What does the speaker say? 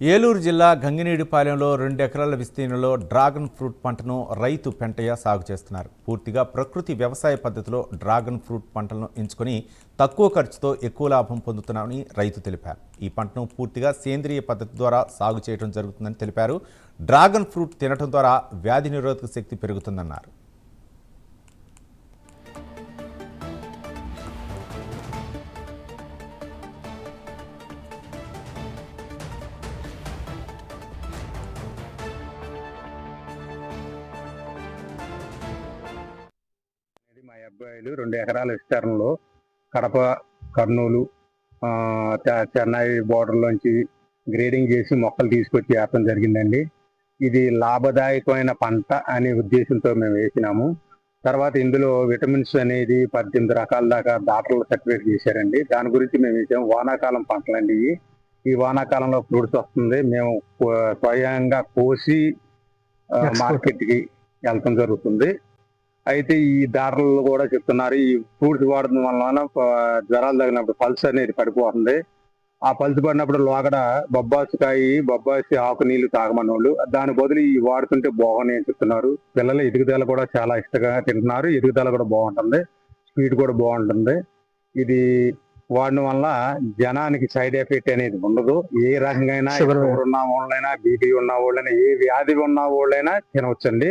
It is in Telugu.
ఏలూరు జిల్లా గంగినీడిపాలెంలో రెండు ఎకరాల విస్తీర్ణంలో డ్రాగన్ ఫ్రూట్ పంటను రైతు పెంటయ్య సాగు చేస్తున్నారు. పూర్తిగా ప్రకృతి వ్యవసాయ పద్ధతిలో డ్రాగన్ ఫ్రూట్ పంటలను ఎంచుకొని తక్కువ ఖర్చుతో ఎక్కువ లాభం పొందుతున్నామని రైతు తెలిపారు. ఈ పంటను పూర్తిగా సేంద్రియ పద్ధతి ద్వారా సాగు చేయడం జరుగుతుందని తెలిపారు. డ్రాగన్ ఫ్రూట్ తినటం ద్వారా వ్యాధి నిరోధక శక్తి పెరుగుతుందన్నారు. అబ్బాయిలు రెండు ఎకరాల విస్తరణలో కడప కర్నూలు చెన్నై border లోంచి గ్రేడింగ్ చేసి మొక్కలు తీసుకొచ్చి వేయడం జరిగిందండి. ఇది లాభదాయకమైన పంట అనే ఉద్దేశంతో మేము వేసినాము. తర్వాత ఇందులో విటమిన్స్ అనేది పద్దెనిమిది రకాల దాకా డాక్టర్లు సర్టిఫికేట్ చేశారండి. దాని గురించి మేము వేసాము వానాకాలం పంటలండి ఇవి. ఈ వానాకాలంలో ఫ్రూట్స్ వస్తుంది. మేము స్వయంగా కోసి Export. మార్కెట్కి వెళ్తాం జరుగుతుంది. అయితే ఈ దారులు కూడా చెప్తున్నారు. ఈ ఫ్రూట్స్ వాడడం వలన జ్వరాలు తగినప్పుడు పల్స్ అనేది పడిపోతుంది. ఆ పల్స్ పడినప్పుడు లోగడ బొబ్బాసికాయ బొబ్బాసి ఆకు నీళ్ళు తాగమని వాళ్ళు దాని బదులు ఈ వాడుతుంటే బాగున్నాయి అని చెప్తున్నారు. పిల్లల ఎదుగుదల కూడా చాలా ఇష్టంగా తింటున్నారు. ఎదుగుదల కూడా బాగుంటుంది. స్పీడ్ కూడా బాగుంటుంది. ఇది వాడడం వల్ల జనానికి సైడ్ ఎఫెక్ట్ అనేది ఉండదు. ఏ రకంగా. షుగర్ ఉన్న వాళ్ళైనా బీపీ ఉన్న వాళ్ళైనా ఏ వ్యాధి ఉన్న వాళ్ళైనా తినవచ్చండి.